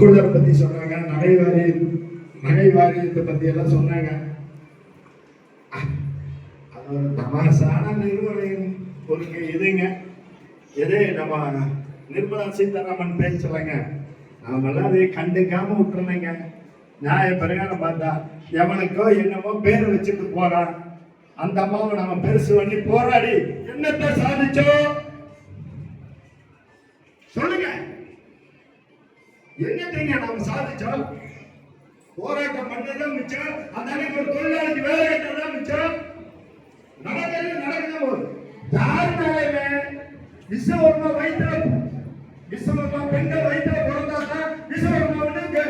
தொழிலாளர் பத்தி சொன்னாங்க நகை வாரி நகை வாரியத்தை பத்தி எல்லாம் சொன்னாங்க. அது ஒரு தமாசான நிறுவனம் ஒரு இதுங்க. எதே நம்ம நிர்மலா சீதாராமன் பேசலைங்க நாமெல்லாம் அதை கண்டுக்காம விட்டுருந்தேங்க நியாய பிரகாரம் பார்த்தா எவனுக்கோ என்னமோ பேர் வச்சுட்டு போறான். அந்த அம்மாவை நம்ம பெருசு பண்ணி போராடி என்னத்தை சாதிச்சோம்? என்னத்தைங்க நாம் சாதிச்சோம் போராட்டம் பண்ணதான் மிச்சம்? அந்த அன்னைக்கு ஒரு தொழிலாளிக்கு வேலை கட்டதான் மிச்சம்? நடக்கிறது நடக்கணும் போது. யார் மேலே விஸ்வகர்மா வயிற்றுல விஸ்வகர்மா பெண்கள் வயிற்றுல பிறந்தாதான் விஸ்வகர்மா வந்து இங்க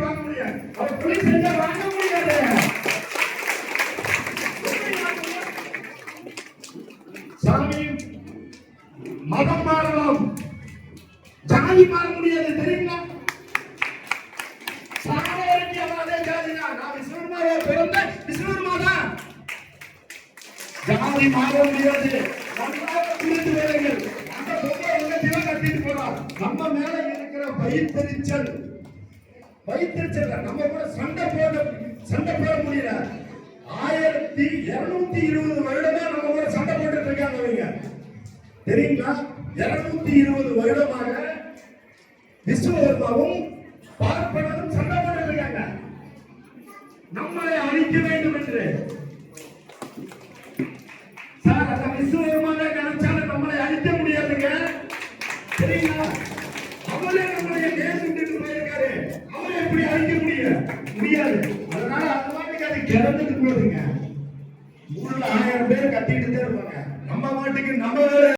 வாங்க முடியாது. அவர் தொழில் செஞ்சா வாங்க முடியாது. சாமி மதம் மாறலாம் ஜாதி மாற முடியாது தெரியுங்களா சாமானியவாதே ஜாதிதான். நான் விஸ்வகர்மாவா பிறந்தேன், விஸ்வகர்மாதான். ஜாதி மாற முடியாது. நன்றாக புரிந்து கொள்ளுங்கள். அந்த பொண்ணை வந்து திவ கட்டிட்டு போறா. நம்ம மேல இருக்கிற வயித்தெரிச்சல் வயித்தெரிச்சல் நம்ம கூட சண்டை போட சண்டை போட முடியல ஆயிரத்தி இருநூத்தி இருபது வருடமா நம்ம கூட சண்டை போட்டுட்டு இருக்காங்க அவங்க தெரியுங்களா இருநூத்தி இருபது வருடமாக விஸ்வகர்மாவும் பார்ப்பனரும் சண்டை போட்டுட்டு இருக்காங்க நம்மளை அழிக்க வேண்டும் என்று. சார் அந்த விஸ்வகர்மாவே நினைச்சாலும் நம்மளை அழிக்க முடியாதுங்க. சரிங்களா? அவளே நம்மளுடைய நேசிட்டு போயிருக்காரு. அவரை எப்படி அழிக்க முடியும் முடியாது. அதனால அந்த மாட்டுக்கு அது கிடந்துட்டு போகுதுங்க. ஊர்ல ஆயிரம் பேர் கத்திட்டு தான் இருப்பாங்க. நம்ம மாட்டுக்கு நம்ம